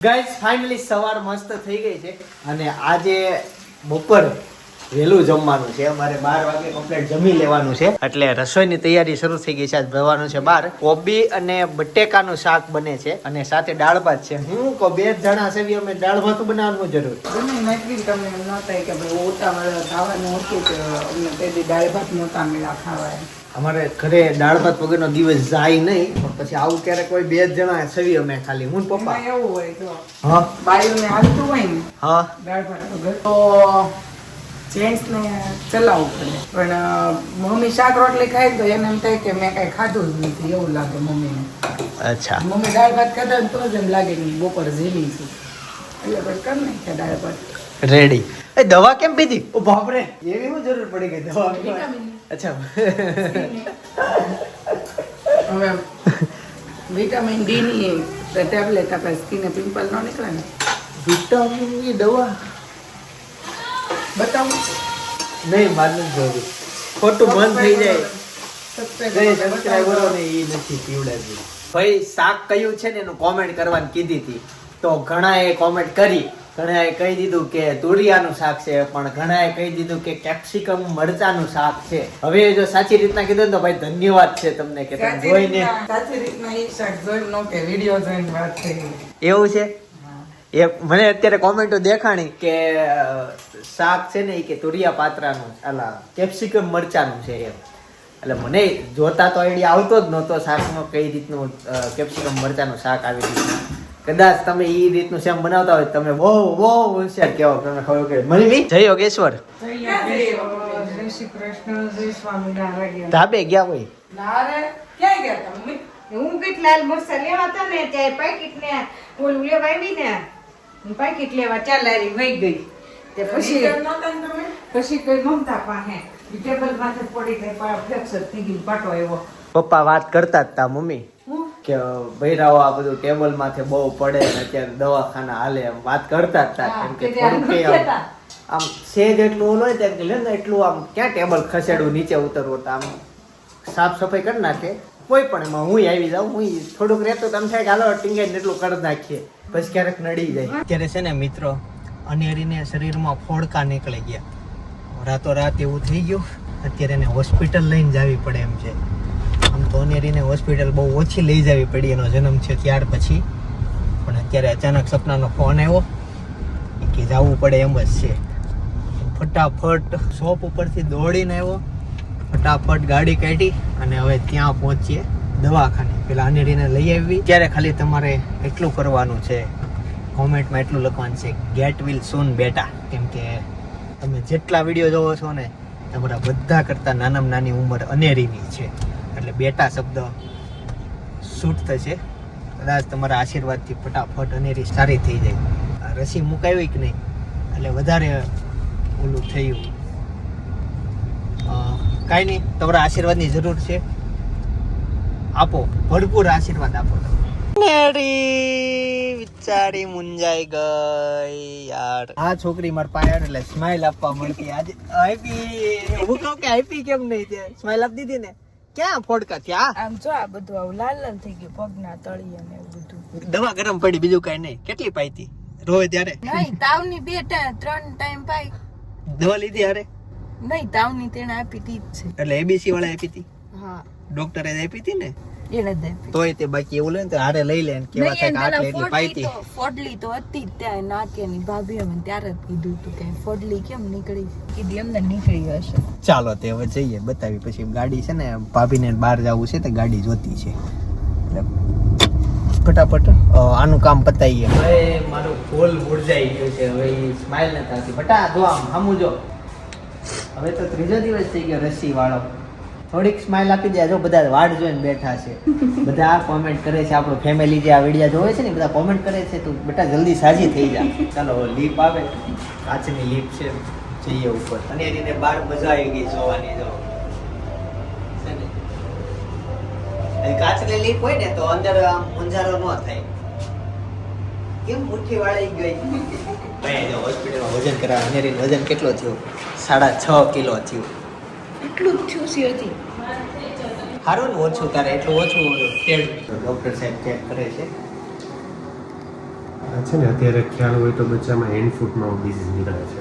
Guys finally સવાર મસ્ત થઈ ગઈ છે અને આજે બપોર વહેલું જમવાનું છે. અમારે બાર વાગે કમ્પ્લેટ જમી લેવાનું છે. એટલે રસોઈની તૈયારી શરૂ થઈ ગઈ છે. આજ ભરવાનું છે બાર કોબી અને બટેકાનું શાક બને છે અને સાથે દાળ ભાત છે. હું કો બે જણા છે અમે દાળ ભાત બનાવવાનું જરૂર તમે તમને એમ ન થાય કે ભાઈ ઉતાવળ ખાવાનું હતું કે અમને દાળ ભાત નહોતા મળ્યા ખાવા અમારે ઘરે દાળ ભાત વગરનો દિવસ જાય નહીં પણ પછી આવું ક્યારેક કોઈ બે જ જણા સવી અમે ખાલી હું પપ્પા. એવું હોય તો હા? બાયુને આવતું હોય ને હા. દાળ ભાત તો જેન્ટ્સને ચલાવવું પડે. પણ મમ્મી શાક રોટલી ખાય તો એને એમ થાય કે મેં કાંઈ ખાધું જ નથી એવું લાગે મમ્મીને. અચ્છા. મમ્મી દાળ ભાત ખાતા ને તો જ એમ લાગે કે બપોર ઝીલી છે. એટલે પછી ને નાખ્યા દાળ ભાત. રેડી એ દવા કેમ પીધી? ઓ બાપરે એવી હું જરૂર પડી ગઈ દવા? અચ્છા. હવે વિટામિન ડી ની ટેબ્લેટ આપણે સ્કીને પિમ્પલ ન નીકળે ને? વિટામિનની દવા? બતાવું. નહીં મારે નથી ખોટું મન થઈ જાય. ગઈ સબસ્ક્રાઈબરો ને એ નથી પીવડાવી ભાઈ શાક કયું છે ને એનું કોમેન્ટ કરવાની કીધી હતી. તો ઘણા એ કોમેન્ટ કરી. ઘણાએ કહી દીધું કે તુરિયાનું શાક છે પણ ઘણાએ કહી દીધું કે કેપ્સિકમ મરચાનું શાક છે. હવે જો સાચી રીતના કીધું તો ભાઈ ધન્યવાદ છે તમને કે તમે જોઈને. સાચી રીતના એ શાક જોઈનો કે વિડિયો જોઈને વાત થઈ એવું છે? એ મને અત્યારે કોમેન્ટો દેખાણી કે શાક છે ને એ કે તુરિયા પાત્રાનું અલા કેપ્સિકમ મરચાનું છે એમ. એટલે મને જોતા તો આઈડિયા આવતો જ નહોતો શાકનો કઈ રીતનું કેપ્સિકમ મરચાનું શાક આવી રીતનું. કદાચ તમે એ રીતનું શેમ બનાવતા હોય તમે બહુ બહુ હોશિયાર કહેવો તમને ખબર કે મમ્મી જય યોગેશ્વર. જય શ્રી કૃષ્ણ જય સ્વામિનારાયણ ધાબે ગયા હોય? ના ક્યાં ગયા તમે? હું કંઈક લાલ મરચા લેવા હતા ને ત્યારે પાકીટ ને ઓલું લેવા આવી ને પાકીટ લેવા ચાલ લારી વહી ગઈ. તે પછી? પછી કઈ મમતા પાસે. ટેબલ માથે પડી ગઈ ફ્રેક્ચર થઈ ગયું પાટો આવ્યો. પપ્પા વાત કરતા જ તા મમ્મી. હું કે ભૈરાઓ આ બધું ટેબલ માથે બહુ પડે ને અત્યારે દવાખાના હાલે એમ વાત કરતા જ તા. કેમ કે થોડુંક આમ- આમ સેજ એટલું ઓલો હોય કે લે ને એટલું આમ ક્યાં ટેબલ ખસેડવું નીચે ઉતરવું તો આમ સાફ સફાઈ કરી નાખે. કોઈ પણ એમાં હું આવી જાઉં હું થોડુંક રહેતો આમ થાય કે હાલો ટીંગે એટલું કરી નાખીએ. પછી ક્યારેક નડી જાય. અત્યારે છે ને મિત્રો અનેરીને શરીરમાં ફોડકા નીકળી ગયા. રાતો રાત એવું થઈ ગયું. અત્યારે એને હોસ્પિટલ લઈને જવી પડે એમ છે. અનેરીને હોસ્પિટલ બહુ ઓછી લઈ જવી પડી એનો જન્મ છે ત્યાર પછી. પણ અત્યારે અચાનક સપનાનો ફોન આવ્યો કે જવું પડે એમ જ છે. ફટાફટ શોપ ઉપરથી દોડીને આવ્યો. ફટાફટ ગાડી કાઢી અને હવે ત્યાં પહોંચીએ દવાખાને. પેલા અનેરીને લઈ આવી. ત્યારે ખાલી તમારે એટલું કરવાનું છે. કોમેન્ટમાં એટલું લખવાનું છે ગેટ વિલ સોન બેટા. કેમ કે તમે જેટલા વીડિયો જોવો છો ને, તમારા બધા કરતાં નાનામાં નાની ઉંમર અનેરીની છે. એટલે બેટા શબ્દ શૂટ થશે. કદાચ તમારા આશીર્વાદથી ફટાફટ અનેરી સારી થઈ જાય. રસી મુકાવી કે નહીં? એટલે વધારે ઓલું થયું. કાંઈ નહીં, તમારા આશીર્વાદની જરૂર છે. આપો, ભરપૂર આશીર્વાદ આપો બિચારી મુંજાઈ ગઈ યાર. આ છોકરી માર પાયર એટલે સ્માઈલ આપવા મળતી. આજે આઈપી હું કહું કે આઈપી કેમ નહીં સ્માઈલ આપી દીધી ને? ક્યાં ફોડકા ત્યાં આમ જો આ બધું આવું લાલ લાલ થઈ ગયું પગના તળી અને બધું. દવા ગરમ પડી બીજું કઈ નહીં. કેટલી પાઈતી રોવે ત્યારે? નહીં તાવની બે ત્રણ ટાઈમ પાઈ. દવા લીધી હારે? નહીં તાવની તેને આપી હતી જ છે. એટલે એબીસી વાળા આપી હતી હા. ડોક્ટરે આપી હતી ને? એને જ તોય તે બાકી એવું લે ને તો હારે લઈ લે ને કેવા થાય આટલે એટલી પાઈતી ફોડલી તો- હતી જ ત્યાં નાકેની ભાભી અમે ત્યારે જ કીધું તું કે ફોડલી કેમ નીકળી? કીધી એમને નીકળી હશે. ચાલો તે હવે જઈએ બતાવી પછી ગાડી છે ને ભાભીને બહાર જવું છે તે ગાડી જોતી છે. ફટાફટ આનું કામ પતાવીએ હવે મારો ફૂલ મુરઝાઈ ગયું છે હવે સ્માઈલ નથી આવતી. બટા જો આમ સામું જો. હવે તો ત્રીજો દિવસ થઈ ગયો રસી વાળો થોડીક સ્માઈલ આપી દે. જો બધા વાડ જોઈને બેઠા છે. બધા કોમેન્ટ કરે છે, આપણું ફેમિલી જે આ વીડિયો જોવે છે ને બધા કોમેન્ટ કરે છે, તો બેટા જલ્દી સાજી થઈ જા. ચાલો લીપ આવે. કાચની લીપ છે. જઈએ ઉપર. અને એને બાર મજા આવી ગઈ જોવાની, જો? કાચની લીપ હોય ને, તો અંદર આમ મુંજારો ન થાય. કેમ મુઠ્ઠી વાળી ગઈ? હોસ્પિટલમાં વજન કરાવવા, અનેરીનું વજન કેટલો થયો? સાડા છ કિલો થયું. એટલું જ થયું છે હજી સારું ને ઓછું તારે એટલું ઓછું ખેડ ડોક્ટર સાહેબ ચેક કરે છે. છે ને અત્યારે ખ્યાલ હોય તો બચ્ચામાં હેન્ડ ફૂટમાં ડિઝીઝ નીકળે છે.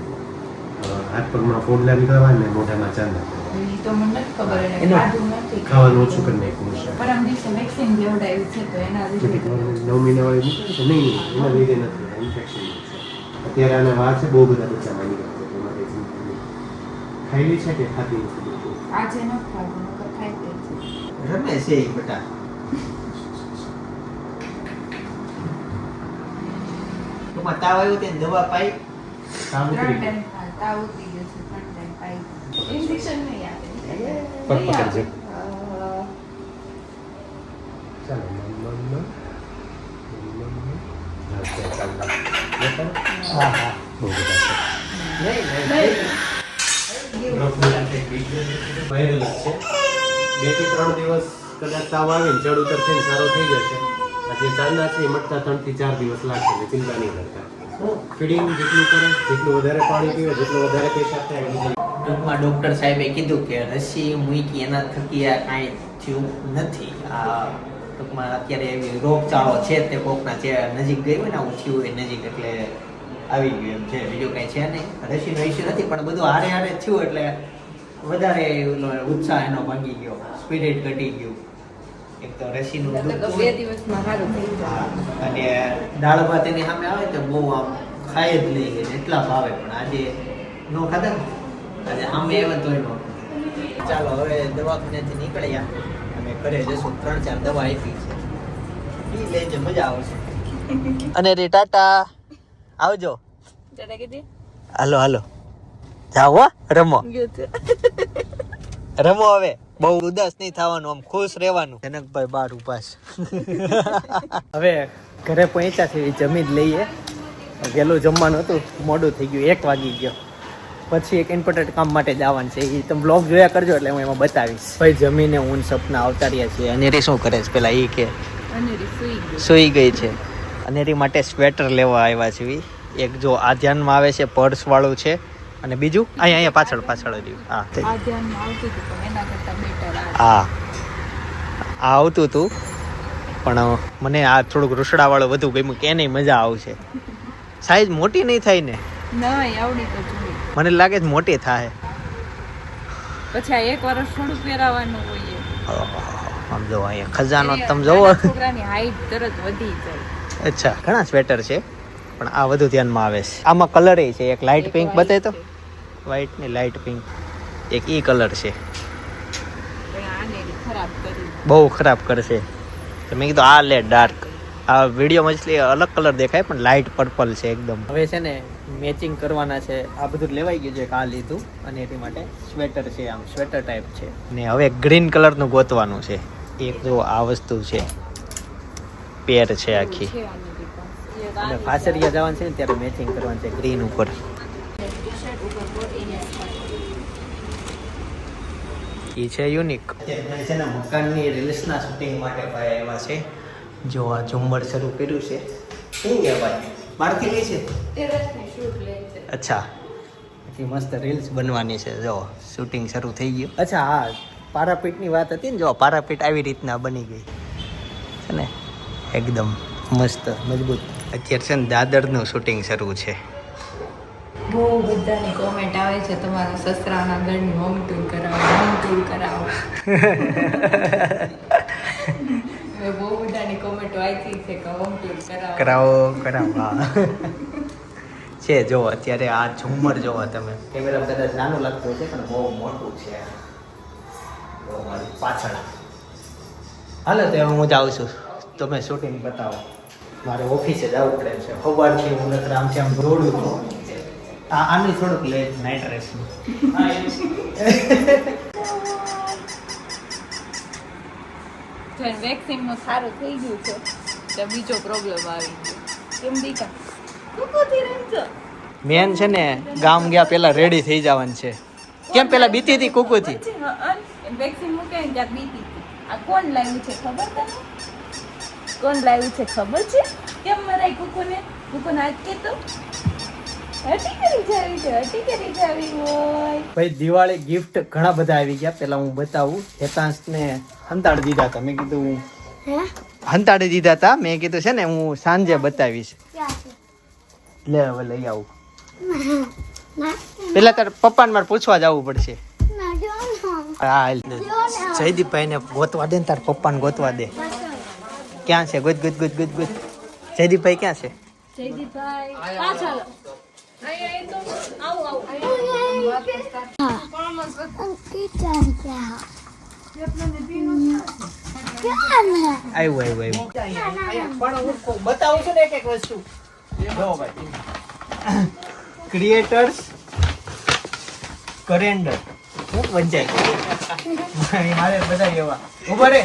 હાથ પગમાં ફોડલા નીકળવા ને મોઢામાં ચાંદા ઈ તો મને નથી ખબર એને ખાધું ખાવાનું ઓછું કરી નાખ્યું છે પરમ દિવસે વેક્સિન લેવડાવ્યું છે તો એના લીધે. નવ મહિના વાળી મૂકે છે? નહીં એના લીધે નથી. ઇન્ફેક્શન અત્યારે આના વાર છે બહુ બધા બચ્ચામાં નીકળે છે. એમાં કંઈ ખાયેલી છે કે ખાતી નથી? આજે ન ખાધું નકર ખાઈ દે રમે છે એ બેટા તમાર તાવ આવ્યો તેને દવા પાઈ તાવ ઉતરી ગયો. તાવ ઉતરી ગયો છે ત્રણ ટાઈમ પાઈ ઇન્જેક્શન નહીં આપે પગ પકડજે. ચાલો મમ, મમ, મમ. મમ, મમ, મમ. હા, ચાલ, ચાલ, ચાલ. બતાવો. હા હા બહુ બધા છે. નહીં નહીં વાયરલ છે. બેથી ત્રણ દિવસ કદાચ તાવ આવે ને ચડ ઉતર થઈને સારો થઈ જશે. આજે ચાલના છે એ મટતા ત્રણથી ચાર દિવસ લાગશે એટલે ચિંતા નહીં કરતા. ફીડિંગ જેટલું કરે, જેટલું વધારે પાણી પીવે, જેટલું વધારે પેશાબ થાય ટૂંકમાં ડૉક્ટર સાહેબે કીધું કે રસી, મૂકી, એના થકી આ કાંઈ થયું નથી. આ ટૂંકમાં અત્યારે એવી રોગચાળો છે તે કોકના જે નજીક ગઈ હોય ને, આવું થયું હોય નજીક, એટલે આવી ગયું એમ છે. બીજું કાંઈ છે નહીં. રસીનો ઇસ્યુ નથી પણ બધું હારે હારે થયું એટલે વધારે ઉત્સાહ એનો ભાંગી ગયો. સ્પિરિટ ઘટી ગયું. એક તો રસીનું બે દિવસમાં સારું થઈ જાય. અને દાળ ભાત એની સામે આવે તો બહુ આમ ખાય જ નહીં એટલા ભાવે. પણ આજે નો ખાધા ને? આજે સામે આવે તો એનો ચાલો હવે દવાખાનેથી નીકળ્યા. અમે ઘરે જશું. ત્રણ ચાર દવા આપી છે. ઈ લેજે મજા આવશે. અને રે ટાટા. આવજો. હાલો હાલો. જાઓ હો, રમો. રમો હવે. બહુ ઉદાસ નહીં થવાનું આમ ખુશ રહેવાનું. જનકભાઈ બાર ઉપાસ હવે ઘરે પહોંચ્યા છે જમી જ લઈએ. વહેલું જમવાનું હતું મોડું થઈ ગયું એક વાગી ગયો. પછી એક ઇમ્પોર્ટન્ટ કામ માટે જવાનું છે. એ તમે બ્લોગ જોયા કરજો એટલે હું એમાં બતાવીશ. ભાઈ જમીને હું ને સપના અવતાર્યા છીએ અનેરી શું કરે છે? પેલા એ કે. સૂઈ ગઈ છે. અનેરી માટે સ્વેટર લેવા આવ્યા છે એક જો આ ધ્યાનમાં આવે છે પર્સ વાળું છે. અને બીજું? અહીંયા અહીંયા પાછળ પાછળ રહ્યું. હા એના હા. આ આવતું હતું પણ મને આ થોડુંક રૂસડાવાળું વધુ ગમ્યું કે નહીં મજા આવશે. સાઈઝ મોટી નહીં થાય ને? મને લાગે છે મોટી થાય. પછી આ એક વર્ષ થોડું પહેરાવાનું હોય આમ જો અહીંયા ખજાનો તમે જોવો. છોકરાની હાઈટ તરત વધી જાય. અચ્છા ઘણા સ્વેટર છે પણ આ વધુ ધ્યાનમાં આવે છે. આમાં કલર છે એક લાઇટ પિંક બતાય તો? વ્હાઇટ ને લાઇટ પિંક એક ઈ કલર છે. બહુ ખરાબ કરશે. તો મેં કીધું આ લે ડાર્ક આ વિડીયોમાં જ અલગ કલર દેખાય પણ લાઇટ પર્પલ છે એકદમ. હવે છે ને મેચિંગ કરવાના છે. આ બધું લેવાઈ ગયું છે આ લીધું અને એની માટે સ્વેટર છે આમ સ્વેટર ટાઈપ છે. ને હવે ગ્રીન કલરનું ગોતવાનું છે. એક જો આ વસ્તુ છે. પેર છે આખી. અને આની જવાનું છે ને ત્યારે મેચિંગ કરવાનું છે ગ્રીન ઉપર. એ છે યુનિક છે ને મકાનની રિલ્સના શૂટિંગ માટે ભાઈ આવ્યા છે. જો આ ઝુંબર શરૂ કર્યું છે. શું કહેવાય મારથી લઈ છે? અચ્છા. પછી મસ્ત રીલ્સ બનવાની છે. જો શૂટિંગ શરૂ થઈ ગયું. અચ્છા હા પારાપીટની વાત હતી ને જો પારાપીટ આવી રીતના બની ગઈ. છે ને? એકદમ મસ્ત મજબૂત. અત્યારે છે ને દાદરનું શૂટિંગ શરૂ છે. બહુ બધાની કોમેન્ટ આવે છે તમારા સસરાના ઘરની હોમ ટૂર કરાવો હોમ ટૂર કરાવો. બહુ બધાની કોમેન્ટ આવી છે કે હોમ ટૂર કરાવો. કરાવો કરાવો છે જો અત્યારે આ ઝુમ્મર જોવો તમે. કેમેરા કદાચ નાનું લાગતું છે પણ બહુ મોટું છે. બહુ મારી પાછળ. હાલો તો હું જાઉં છું. તમે શૂટિંગ બતાવો. મારે ઓફિસે જવું પડે છે. સવારથી હું નકર આમ છે આમ દોડું છું. આ આની થોડુંક લે નાઇટ ડ્રેસનું વેક્સિનનું સારું થઈ ગયું છે તો બીજો પ્રોબ્લેમ આવી ગયો. કેમ દીકા? મેન છે ને ગામ ગયા પેલા રેડી થઈ જવાનું છે. કેમ પેલા બીતી હતી કુકુથી? વેક્સિન મૂકે બીતી આ કોણ લાવ્યું છે ખબર તને? કોણ લાવ્યું છે ખબર છે? કેમ મરાય કુકુને? કુકુને હાથ કે તો હટી કરી જાવી છે હટી કરી જાવી હોય. ભાઈ દિવાળી ગિફ્ટ ઘણા બધા આવી ગયા. પેલા હું બતાવું. હેતાંશને હંતાડી દીધા હતા. મેં કીધું હંતાડી દીધા હતા. મેં કીધું છે ને હું સાંજે બતાવીશ. લે હવે લઈ આવું. પેલા તારે પપ્પાને મારે પૂછવા જવું પડશે. હા હાલ. ને. ગોતવા દે ને તાર પપ્પાને ગોતવા દે. ક્યાં છે? ગુજ ગુજ ગુજ ગુજ ગુજ જયદીપભાઈ ક્યાં છે? જયદીપભાઈ પાછા લો. અહીં અહીં તો આવું આવું આવ્યું આવ્યું આવ્યું પણ હું બતાવું છું ને એક એક વસ્તુ. જો ભાઈ. ક્રિએટર્સ કરેન્ડર વંચાય મારે બધા એવા. ઊભા રે.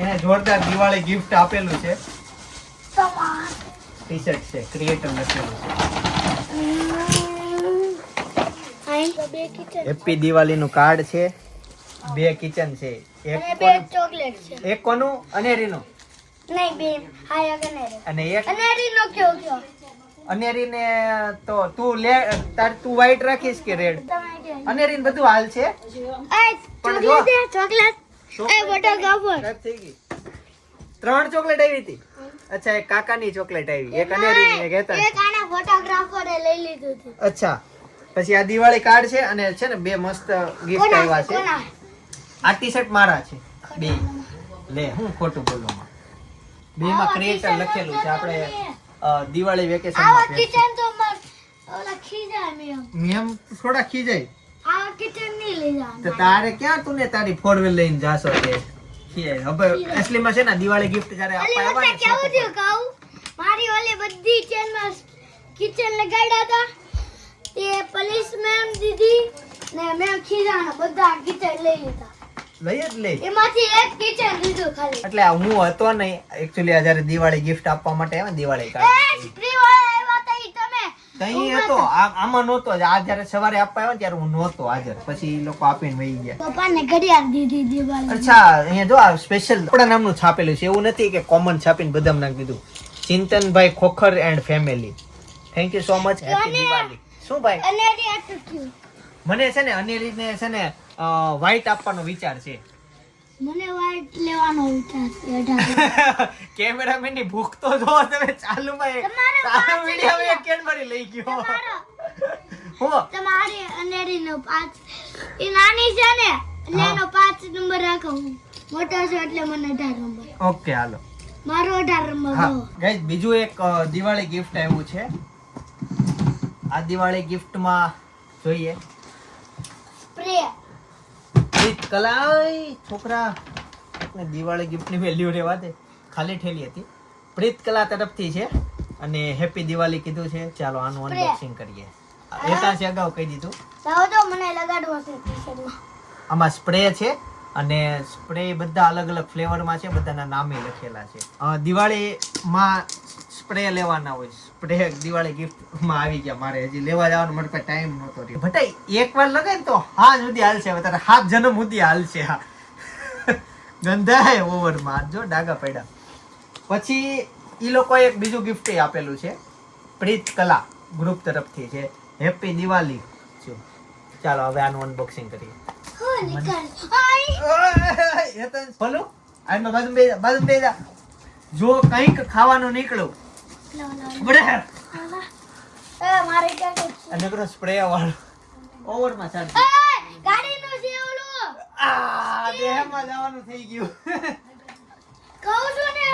એને જોરદાર દિવાળી ગિફ્ટ આપેલું છે. ટી શર્ટ છે ક્રિએટર લખેલું છે. હેપી દિવાળી નું કાર્ડ છે. બે કિચન છે. એક કોનું- ચોકલેટ છે. એક કોનું? અનેરીનું? નહીં બે. હાય અનેરી. અને એક? અનેરીનો કયો કયો અનેરીને તો તું લે તાર તું વ્હાઈટ રાખીશ કે રેડ અનેરીને બધું હાલ છે? પણ જો. ચોકલેટ. ત્રણ ચોકલેટ આવી હતી. અચ્છા એક કાકાની ચોકલેટ આવી. એક અનેરીની એક હેતન એક આના ફોટોગ્રાફરે લઈ લીધું હતું. અચ્છા. પછી આ દિવાળી કાર્ડ છે અને છે ને બે મસ્ત ગિફ્ટ આવ્યા છે. આ ટી શર્ટ મારા છે. બે. લે હું ખોટું બોલું માં બે માં ક્રિએટર લખેલું છે. આપણે દિવાળી વેકેશન કિચન તો મેમ મેમ થોડા ખીજાય. તો તારે ક્યાં તું ને તારી ફોર વ્હીલ લઈને જાશો તે. હવે અસલીમાં છે ને દિવાળી ગિફ્ટ જ્યારે આપવા કેવું થયું કહું? મારી ઓલી બધી ચેનમાં કિચન લગાડ્યા હતા. તે પોલીસ મેમ દીધી ને મેમ ખીજાણા બધા કિચન લઈ લીધા. લઈ જ લઈ એમાંથી એક કિચન લીધું ખાલી. એટલે હું હતો નહીં. એકચ્યુઅલી આ જ્યારે દિવાળી ગિફ્ટ આપવા માટે દિવાળી કાર્ડ સ્ત્રી વાળા આવ્યા હતા ઈ તમે તઈ હતો? આમાં નહોતો. આ જ્યારે સવારે આપવા આવ્યો ત્યારે હું નહોતો હાજર. પછી લોકો આપીને વહી ગયા. પપ્પાને ઘડિયાળ દીધી દિવાળી અચ્છા અહીંયા જો આ સ્પેશિયલ આપણા નામનું છાપેલું છે. એવું નથી કે કોમન છાપીને બધામાં નામ દીધું. ચિંતનભાઈ Khokhar and family thank you so much happy Diwali શું ભાઈ? મને છે ને અનેરીને છે ને વ્હાઈટ આપવાનો વિચાર છે. મને વાઇટ લેવાનો વિચાર છે કેમેરામેન ની ભૂખ તો જો તમે એક તમારે ચાલુ પાંચ વીડિયો લઈ કેડબરી લઈ ગયો. હો. તમારી અનેરીનો પાંચ. એ નાની છે ને એટલે એનો પાંચ નંબર રાખો હું. મોટો છે એટલે મને અઢાર નંબર ઓકે હાલો. મારો અઢાર નંબર હા ગાઈસ બીજું એક દિવાળી ગિફ્ટ આવ્યું છે. આ દિવાળી ગિફ્ટમાં જોઈએ. સ્પ્રે પ્રીત કલાઈ છોકરા. દિવાળી ગિફ્ટની વેલ્યુ રહેવા દે. ખાલી ઠેલી હતી. પ્રીત કલા તરફથી છે. અને હેપી દિવાળી કીધું છે. ચાલો આનું. અનબોક્સિંગ કરીએ. એકાંશે અગાઉ કહી દીધું. તો મને લગાડવો છે ટી-શર્ટમાં આમાં સ્પ્રે છે અને સ્પ્રે બધા અલગ અલગ ફ્લેવરમાં છે. બધાના નામે લખેલા છે. દિવાળીમાં સ્પ્રે લેવાના હોય. સ્પ્રે દિવાળી ગિફ્ટમાં આવી ગયા મારે. હજી લેવા જવાનો મારે પાસે ટાઈમ નહોતો રહ્યો. ભટાઈ એકવાર લગાય ને તો હા સુધી હાલશે. હવે તારે હાથ જન્મ સુધી હાલશે હા ગંધાય ઓવરમાં. જો ડાગા પડ્યા. પછી એ લોકોએ એક બીજું ગિફ્ટ આપેલું છે. પ્રીત કલા ગ્રુપ તરફથી છે. હેપી દિવાળી. જો. ચાલો હવે આનું અનબોક્સિંગ કરીએ. આમાં બાજુ બે બાજુ બે જો કંઈક ખાવાનું નીકળ્યું અને સ્પ્રે વાળો. ઓવરમાં ચાલ. એ, ગાડીનું છે ઓલું. આ દેહમાં જવાનું થઈ ગયું. કહું છું ને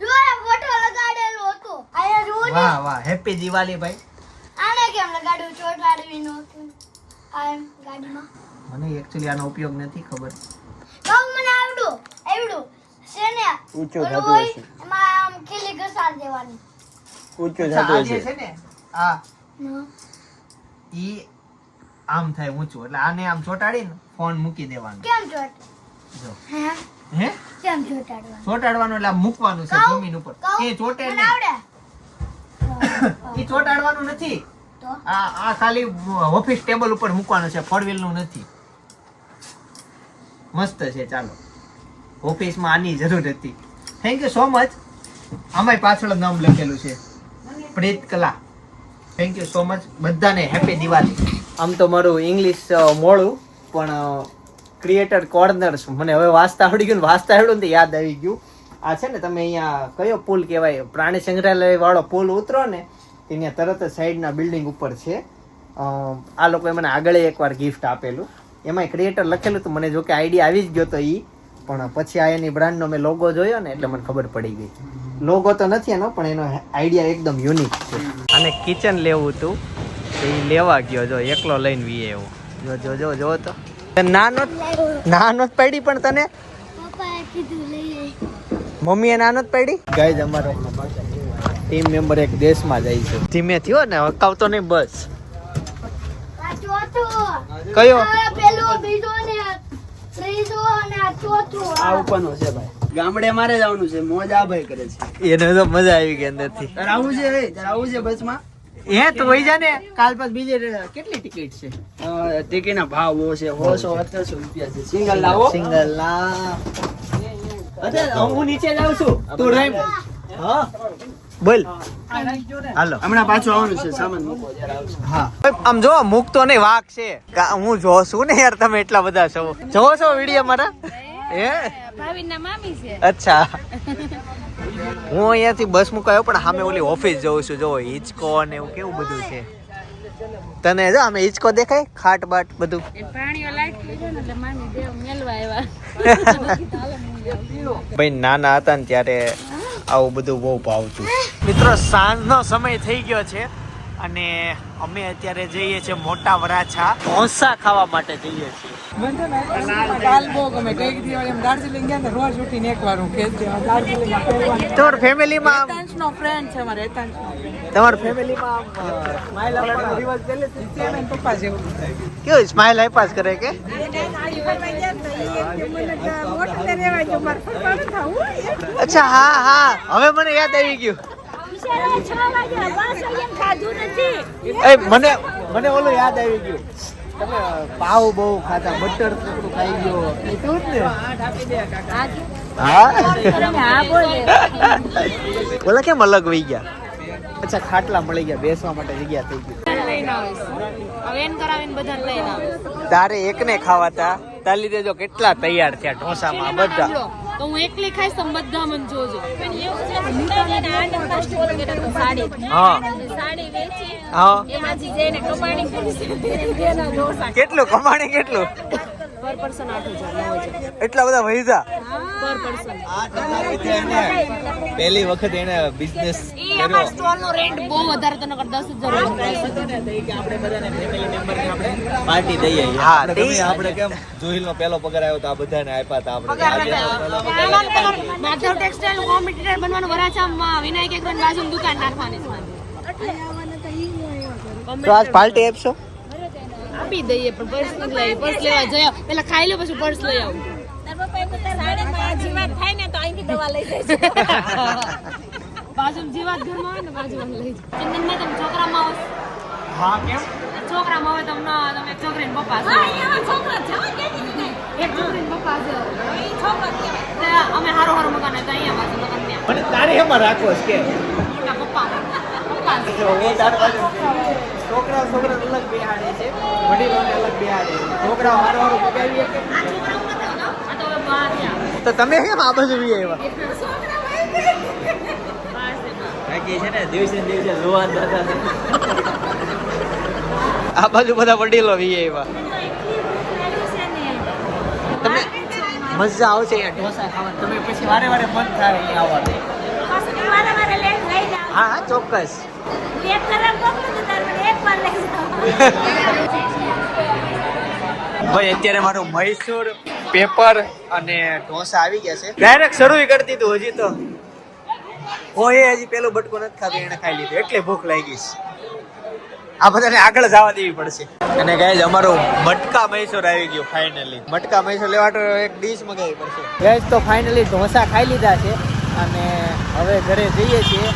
જો આ ફોટો લગાડેલો હતો. આયા જુઓ વાહ વાહ. હેપી દિવાળી ભાઈ. આને કેમ લગાડ્યું? ચોટાડવીનું હતું. આ ગાડીમાં. મને એકચ્યુઅલી આનો ઉપયોગ નથી ખબર. કહું મને આવડું આવડું. છે ને ઊંચું હશે. એમાં આમ ખીલી ઘસાર દેવાની. અચ્છા, આ જે છે ને આ ઈ આમ થાય ઊંચું એટલે આને આમ ચોટાડીને ફોન મૂકી દેવાનો. કેમ ચોટ? જો. હે? હે? કેમ ચોટાડવાનું? ચોટાડવાનું એટલે આમ મૂકવાનું છે જમીન ઉપર. એ ચોટે નહીં આવડે? ચોટાડવાનું નથી. આ આ ખાલી ઓફિસ ટેબલ ઉપર મૂકવાનું છે ફોર વ્હીલનું નથી. મસ્ત છે ચાલો. ઓફિસમાં આની જરૂર હતી. થેન્ક યુ સો મચ આમાંય પાછળ નામ લખેલું છે. Preet Kala. Thank you so much બધાને હેપી દિવાળી. આમ તો મારું ઇંગ્લિશ મોડું, પણ ક્રિએટર કોર્નર્સ મને હવે વાંચતા આવડી ગયું વાંચતા આવડ્યું ને યાદ આવી ગયું. આ છે ને તમે અહીંયા કયો પુલ કહેવાય? પ્રાણી સંગ્રહાલય વાળો પુલ ઉતરો ને, ત્યાં તરત જ સાઈડના બિલ્ડિંગ ઉપર છે. આ લોકોએ મને આગળ એકવાર ગિફ્ટ આપેલું. એમાં ક્રિએટર લખેલું તો મને જો કે આઈડિયા આવી જ ગયો તો એ પણ પછી આ એની બ્રાન્ડનો મેં લોગો જોયો ને, એટલે મને ખબર પડી ગઈ. લોગો તો નથી એનો પણ એનો આઈડિયા એકદમ યુનિક છે. અને કિચન લેવું હતું એ લેવા ગયો. જો એકલો લઈને વીએ એવો. જો જો જો જો તો. નાનો નાનો જ પડી પણ તને? પપ્પાએ કીધું લઈ આય. મમ્મીએ નાનો જ પડી? ગાઈઝ અમારો ટીમ મેમ્બર એક દેશમાં જાય છે. ધીમે થયો ને હકાવતો નહીં બસ. કયો? આ પેલો બીજો ને ત્રીજો અને આ ચોથો. આ ઉપરનો છે ભાઈ. ગામડે મારે જવાનું છે મોજ આ ભાઈ કરે છે. એને તો મજા આવી ગઈ અંદરથી. તારે આવું છે ભાઈ તારે આવું છે બસમાં? હે તો વહી જા ને. કાલ પાસ બીજે કેટલી ટિકિટ છે? ટિકિટના ભાવ બહુ છે સોળસો અઠારસો રૂપિયા છે. સિંગલ લાવો. સિંગલ લા. અચ્છા હું નીચે જાઉં છું. તું રહી હા. બોલ. હાલો. હમણાં પાછું આવવાનું છે સામાન મૂકો જ્યારે આવશે. હા. આમ જો મૂકતો નહીં વાક છે. હું જો છું ને યાર તમે એટલા બધા છો. જોવો છો વીડિયો મારા? હે? ભાવિનના મામી છે. અચ્છા. હું અહીંયાથી બસ મુકાયો પણ સામે ઓલી ઓફિસ જઉં છું. જો હિચકો ને એવું કેવું બધું છે. તને જો અમે હિચકો દેખાય? ખાટ બાટ બધું. એ લાઈટ લીધો ને એટલે મામી દેવ મેલવા આવ્યા. ભાઈ નાના હતા ને ત્યારે આવું બધું બહુ ભાવતું. મિત્રો સાંજનો સમય થઈ ગયો છે. અને અમે અત્યારે જઈએ છીએ મોટા વરાછા. ઢોસા ખાવા માટે જઈએ છીએ. ખેંચ ફેમિલીમાં તમારા ફેમિલીમાં કેવું સ્માઇલ આપ્યા જ કરે કે અચ્છા હા હા. હવે મને યાદ આવી ગયું. એ મને મને ઓલું યાદ આવી ગયું. તમે પાવ બહુ ખાતા બટર થોડું ખાઈ ગયો. એ જ ને. હા? ઓલા કેમ અલગ વહી ગયા? અચ્છા ખાટલા મળી ગયા બેસવા માટે જગ્યા થઈ ગઈ. તારે એકને ખાવાતા. તાલી દેજો જો કેટલા તૈયાર થયા ઢોસામાં બધા. તો હું એકલી ખાઈશ તો બધા મને જોજો. સાડી હા. સાડી વેચી એમાંથી જઈને કમાણી કરીશ એના ઢોસા કેટલું? કમાણી કેટલું? પર પર્સન આઠ હજાર એટલા બધા વૈધા પર પર્સન. પહેલી વખત એને બિઝનેસ ઈ સ્ટોલ નો રેન્ટ બહુ વધારે તો નકર દસ હજાર હોય. પાર્ટી દઈએ. હા, આપણે તે- આપણે કેમ જોહિલ નો પહેલો પગાર આવ્યો તો આ બધાને આપ્યા હતા આપણે. માધવ ટેક્સટાઇલ કોમ્પિટિટર બનવાનું વરાછામાં વિનાયક એગ્રોની બાજુમાં દુકાન નાખવાની છે. તો આજ પાર્ટી આપશો? આપી દઈએ પણ પર્સ નથી લાવી. પર્સ લેવા જયા પેલા ખાઈ લો પછી પર્સ લઈ આવું. બાજુમાં જીવાત ઘરમાં હોય ને બાજુમાં લઈ જાઓ. ચંદનમાં તમે છોકરામાં હોય તમને તમે છોકરી છોકરીને પપ્પા છો. એક છોકરીને પપ્પા અમે હારો હારો મકાન હતા અહીંયા બાજુ મકાન ત્યાં. તારે એમાં રાખવો છે કે? પપ્પા. છોકરા છોકરા અલગ બિહાડે છે વડીલોને અલગ બિહાડે છે. છોકરાઓ વારો હારો પગાવી તો તમે કેમ આ બાજુ બી આવ્યા બાકી છે ને દિવસે દિવસે જોવાન થતા આ બાજુ બધા વડીલો બી આવ્યા તમે મજા આવશે અહીંયા ઢોસા ખાવા તમે પછી વારે વારે મન થાય અહીંયા આવવાનું હા હા ચોક્કસ. ભાઈ અત્યારે મારું મૈસૂર પેપર અને ઢોસા આવી ગયા છે. ડાયરેક્ટ શરૂ કરી દીધું હજી તો. કોઈ હજી પેલું બટકું નથી ખાધું એને ખાઈ લીધું. એટલે ભૂખ લાગી છે. આ બધાને આગળ જવા દેવી પડશે. અને ગાઈઝ અમારું મટકા મૈસૂર આવી ગયું ફાઇનલી મટકા મૈસૂર લેવા તો એક ડીશ મગાવી પડશે. ગાઈઝ તો ફાઇનલી ઢોસા ખાઈ લીધા છે. અને હવે ઘરે જઈએ છીએ.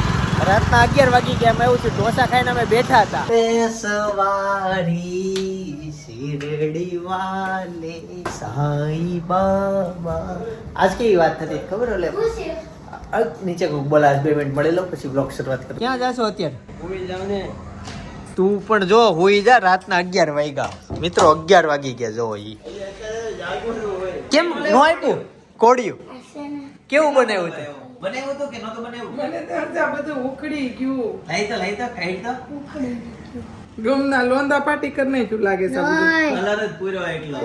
રાતના અગિયાર વાગી ગયા અમે એવું છે ઢોસા ખાઈને અમે બેઠા હતા. સવારી શિરડી વાલે સાઈ બાબા. આજ કેવી વાત થતી ખબર ઓલે નીચે કોક બોલા આજ બે મિનિટ મળેલો પછી બ્લોગ શરૂઆત કરો ક્યાં જાશો અત્યારે? તું પણ જો હોઈ જા રાતના અગિયાર વાગ્યા. મિત્રો અગિયાર વાગી ગયા જો ઈ. કેમ? નો આપ્યું? કોડિયું કેવું બનાવ્યું તે બનાવ્યું તો કે નહોતું બનાવ્યું? મને ત્યાં ત્યાં બધું ઉખડી ગયું. લઈ તો લઈ તો ખાઈ તો. ગમના લોંદા પાટી કરી નાખ્યું લાગે છે કલર જ પૂરો એટલો.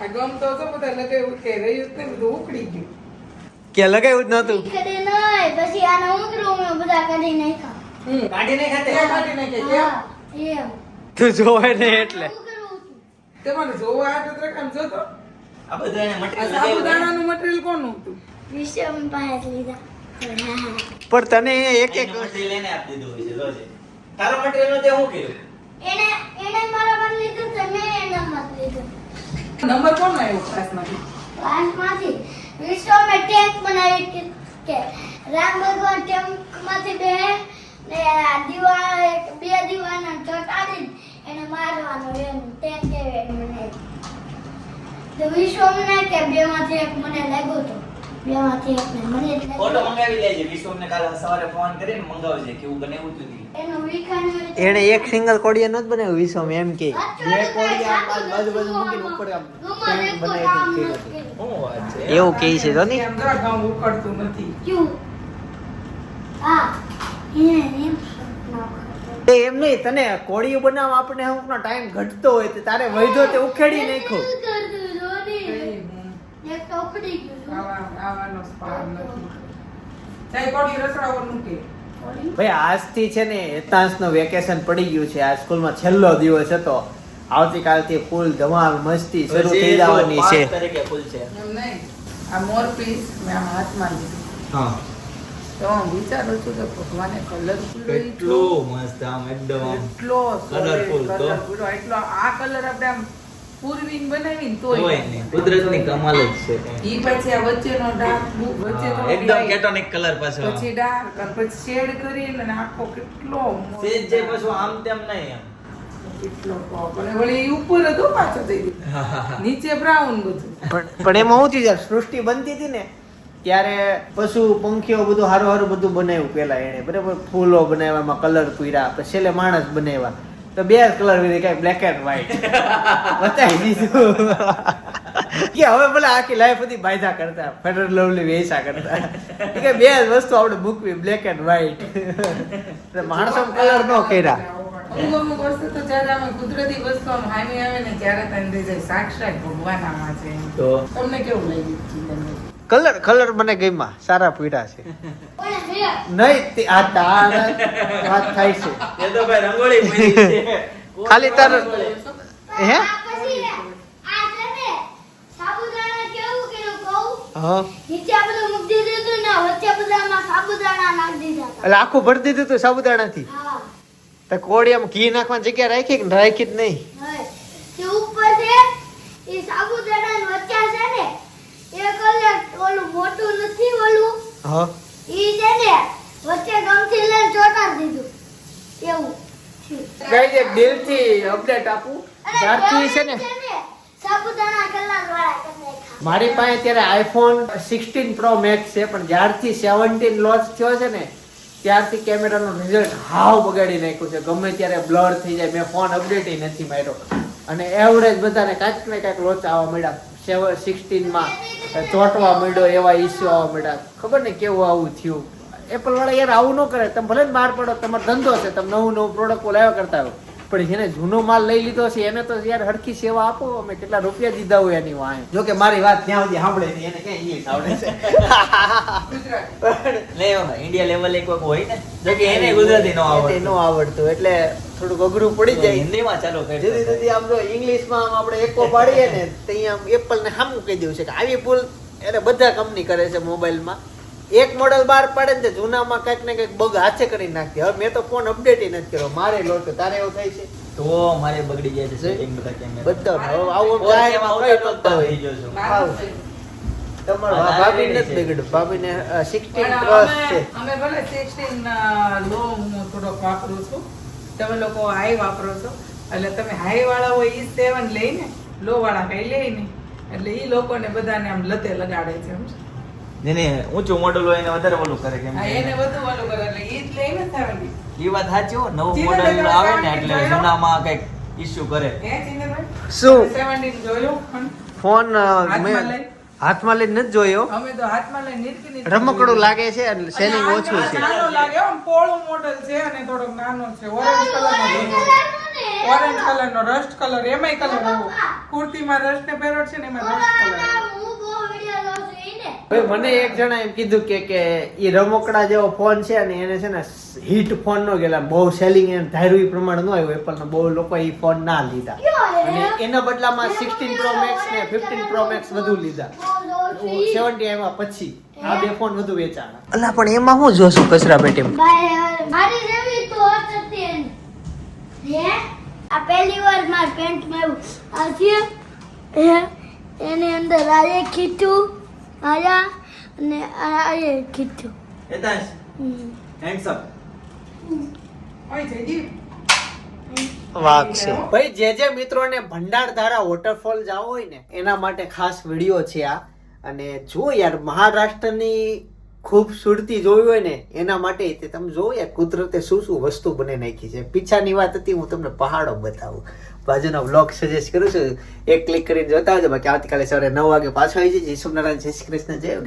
આ ગમ તો તો બધા લગાવ્યું કે રહ્યું જ બધું ઉખડી ગયું. કે લગાવ્યું જ નહોતું? કડે નહીં પછી આને ઉતરું મે બધા કાઢી નાખ્યા. હમ. કાઢી નહીં ત્યાં કાઢી નાખે કે એમ? તું જોવે ને એટલે. તમારે જોવા આ તો રકમ જોતો? આ બધું મટીરિયલ સાબુદાણાનું મટીરિયલ કોનું હતું. પણ તને એક એક મટીરિયલ એને આપી દીધું હોય છે જોજે તારો મટીરિયલ નો તે હું કર્યું? એને એને મારા પર લીધો તમે મેં એના મત લીધું. નંબર કોણ આવ્યો ક્લાસમાંથી ક્લાસમાંથી વિશ્વમાં ટેન્ક બનાવી કે- કે રામ ભગવાન ટેન્કમાંથી બે ને દીવા બે દીવાના ચોટાડી એને મારવાનો એમ ટેન્ક બનાવી. તો વિશ્વમને કે બેમાંથી એક મને લાગ્યો તો બેમાંથી એક મને જ ફોટો મંગાવી લેજે. વિશ્વમને કાલે સવારે ફોન કરીને મંગાવજે કેવું બનાવ્યું હતું ઈ. એનું એક સિંગલ કોડિયા નહોતું બનાવ્યું વિશ્વમ એમ કે. બે કોડિયા આમ બાજુ મૂકીને ઉપર આમ બનાવી દીધું. વાત છે? એવું કહે છે તો એમ તો ઘઉં ઉકળતું નથી. ક્યું? હા એને એમ એ એમ નહીં તને કોડિયું બનાવવા આપણે અમુકનો ટાઈમ ઘટતો હોય તો તારે વૈધો તે ઉખેડી નાખ્યો. ગયું. આવા નથી કોડી ભાઈ આજથી છે ને એતાંશનો વેકેશન પડી ગયું છે. આ સ્કૂલમાં છેલ્લો દિવસ હતો. આવતીકાલથી ફૂલ ધમાલ મસ્તી શરૂ થઈ જવાની છે. તારીખે ખુલશે એમ આ મોર પીસ મેં હાથમાં લીધું. હા. તો હું વિચારું છું કે ભગવાને કલરફુલ કેટલું મસ્ત આમ એકદમ એટલો કલરફુલ એટલો આ કલર આપણે આમ પૂર્વીન બનાવીને તોય કુદરતની કમાલ જ છે ઈ પછી આ વચ્ચેનો ડાર્ક વચ્ચે એકદમ કેટોનિક કલર પાછો. પછી ડાર્ક અને પછી શેડ કરીને અને આખો કેટલો સેજ જે પાછું આમ તેમ નહીં એમ. કેટલો pop. અને વળી ઈ ઉપર હતો પાછો થઈ ગયો. નીચે બ્રાઉન પણ પણ એમાં શું થયું સૃષ્ટિ બનતી હતી ને ત્યારે પશુ પંખીઓ બધું હારું હારું બધું બનાવ્યું પેલા એને બરાબર? ફૂલો બનાવ્યા કલર પૂર્યા પછી છેલ્લે માણસ બનાવ્યા. તો બે જ કલર વિધિ કઈ બ્લેક એન્ડ વ્હાઈટ બતાવી દીધું. કે હવે ભલે આખી લાઈફ હતી બાયધા કરતા ફેડરલ લવલી વેચા કરતા. કે બે જ વસ્તુ આપણે મૂકવી બ્લેક એન્ડ વ્હાઈટ માણસો કલર ન કર્યા. અમુક અમુક વસ્તુ તો જ્યારે આમાં કુદરતી વસ્તુ આમ હામી આવે ને ત્યારે તને થઈ જાય. સાક્ષાત ભગવાન આમાં છે. તમને કેવું લાગ્યું? કલર કલર મને ગમ્યા. સારા પીડા છે. નહીં તે આ તાર વાત થાય છે. એ તો ભાઈ રંગોળી પૂરી છે. ખાલી તાર- હે? આ પછી આ છે ને સાબુદાણા કેવું કર્યું કહું હા. નીચે આ બધું મૂકી દીધું હતું ને વચ્ચે બધામાં સાબુદાણા નાખી દીધા હતા એટલે આખું ભરી દીધું તું સાબુદાણાથી? હા. તો કોળિયામાં ઘી નાખવાની જગ્યા રાખી કે રાખી જ નહીં? ઉપર છે એ સાબુદાણા વચ્ચે છે ને એ કલર ઓલું મોટું નથી ઓલું. હા. ઈ છે ને વચ્ચે ગમથી લઈને ચોટાડી દીધું. એવું. ગાઈઝ એક દિલથી અપડેટ આપું? જ્યારથી છે ને સાબુદાણા કલર વાળા મારી પાસે અત્યારે આઈફોન સિક્સટીન પ્રો મેક્સ છે પણ જ્યારથી સેવન્ટીન લોન્ચ થયો છે ને ત્યારથી કેમેરાનું રિઝલ્ટ હાવ બગાડી નાખ્યું છે. ગમે ત્યારે બ્લર થઈ જાય મેં ફોન અપડેટ નથી માર્યો. અને એવરેજ બધાને કાંઈક ને કાંઈક લોચ આવવા મળ્યા. સેવન સિક્સટીનમાં ચોંટવા મળ્યો એવા ઇસ્યુ આવવા મળ્યા ખબર ને કેવું આવું થયું. એપલ વાળા યાર આવું ન કરે. તમે ભલે જ બહાર પડો તમારો ધંધો છે તમે નવું નવું પ્રોડક્ટ લાવ્યા કરતા હોય. પણ જેને જૂનો માલ લઈ લીધો છે એને તો યાર હરખી સેવા આપો. અમે કેટલા રૂપિયા દીધા હોય એની વાય જો કે મારી વાત ત્યાં સુધી સાંભળે નહીં એને ક્યાં ઇંગ્લિશ આવડે છે? ઇન્ડિયા લેવલ એક હોય ને? જો કે એને ગુજરાતી ન આવડતું એટલે થોડુંક અઘરું પડી જાય. હિન્દીમાં ચાલો જુદી જુદી આમ જો ઇંગ્લિશમાં આમ આપણે એકો પાડીએ ને તો આમ એપલ ને સામું કહી દેવું છે કે આવી ભૂલ એટલે બધા કંપની કરે છે મોબાઈલમાં. એક મોડલ બહાર પાડે ને જૂનામાં કંઈક ને કંઈક બગ હાથે કરી નાખતી હવે મેં તો ફોન અપડેટ નથી કર્યો. મારે લો તો તારે એવું થાય છે? તો મારે બગડી જાય છે બધા કેમેરા બધા જાય એમાં થઈ ગયો. તમારો ભાભી ને નથી બગડ્યું. પ્લસ છે. અમે ભલે 16 લો હું થોડોક વાપરું છું. તમે લોકો હાઈ વાપરો છો. એટલે તમે હાઈ વાળા હોય એ સેવન લઈને લો વાળા કઈ લે નહીં. એટલે એ લોકોને બધાને આમ લતે લગાડે છે ઊંચું મોડલ હોય એને વધારે ઓલું કરે કેમ એને બધું ઓલું કરે એટલે એ જ લઈને સેવન એ વાત સાચી હો નવું મોડલ આવે ને એટલે જૂનામાં કંઈક ઇશ્યુ કરે. શું? તમે 17 જોયું? ફોન મેં? હાથમાં લઈને નથી જોયો. અમે તો હાથમાં લઈને નીરકી રમકડું લાગે છે અને સેલિંગ ઓછું છે. નાનો લાગે આમ પોળું મોડલ છે અને થોડોક નાનો છે. ઓરેન્જ કલર ઓરેન્જ કલર નો રસ્ટ કલર એમાંય કલર કુર્તી કુર્તીમાં રસ્ટ ને પહેરો છે ને એમાં રસ્ટ કલર હું બહુ વીડિયો જોઉં છું ઈ ને ભાઈ મને એક જણા એમ કીધું કે કે એ રમકડા જેવો ફોન છે અને એને છે ને હિટ ફોન નો ગયેલા બહુ સેલિંગ એને ધાર્યું એ પ્રમાણે ન આવ્યું એપલ બહુ લોકો એ ફોન ના લીધા. અને એના બદલામાં સિક્સટીન પ્રો મેક્સ ને ફિફ્ટીન પ્રો મેક્સ વધુ લીધા. સેવન્ટી એમાં પછી આ બે ફોન વધુ વેચાણા. અલા પણ એમાં હું જોશું કચરા પેટી મારી જેવી તો હતી એની. આ પહેલી વાર માર પેન્ટમાં એવું. આ છે હે? એની અંદર આ એક ખીચું આયા અને આ કીધું હેતાશ. હેન્ડ્સ અપ ઓય જયદીપ. વાઘ છે. ભાઈ જે જે મિત્રોને ભંડારધારા વોટરફોલ જવો હોય ને એના માટે ખાસ વીડિયો છે આ. અને જો યાર મહારાષ્ટ્રની ખૂબસૂરતી જોવી હોય ને એના માટે તે તમે જો યાર કુદરતે શું શું વસ્તુ બને નાખી છે. પીછાની વાત હતી હું તમને પહાડો બતાવું. બાજુનો બ્લોગ સજેસ્ટ કરું છું. એક ક્લિક કરીને જોતા આવજો બાકી આવતીકાલે સવારે નવ વાગે પાછો આવી જઈએ સોમનારાયણ જય શ્રી કૃષ્ણ, જય